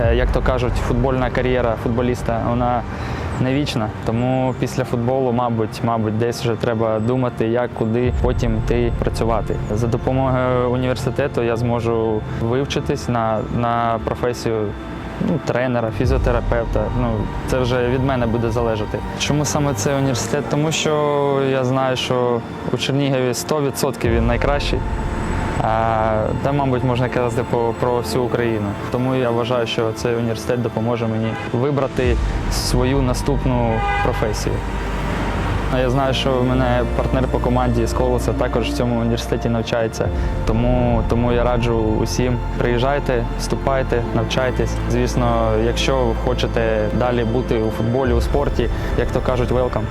Е, Як то кажуть, футбольна кар'єра футболіста вона не вічна. Тому після футболу, мабуть, мабуть, десь вже треба думати, як куди потім йти працювати. За допомогою університету я зможу вивчитись на, на професію. Ну, тренера, фізіотерапевта. Ну, це вже від мене буде залежати. Чому саме цей університет? Тому що я знаю, що у Чернігові 100% він найкращий. Та, мабуть, можна казати про всю Україну. Тому я вважаю, що цей університет допоможе мені вибрати свою наступну професію. Я знаю, що в мене партнер по команді з Колоса також в цьому університеті навчається. Тому, тому я раджу усім приїжджайте, вступайте, навчайтесь. Звісно, якщо хочете далі бути у футболі, у спорті, як то кажуть, welcome.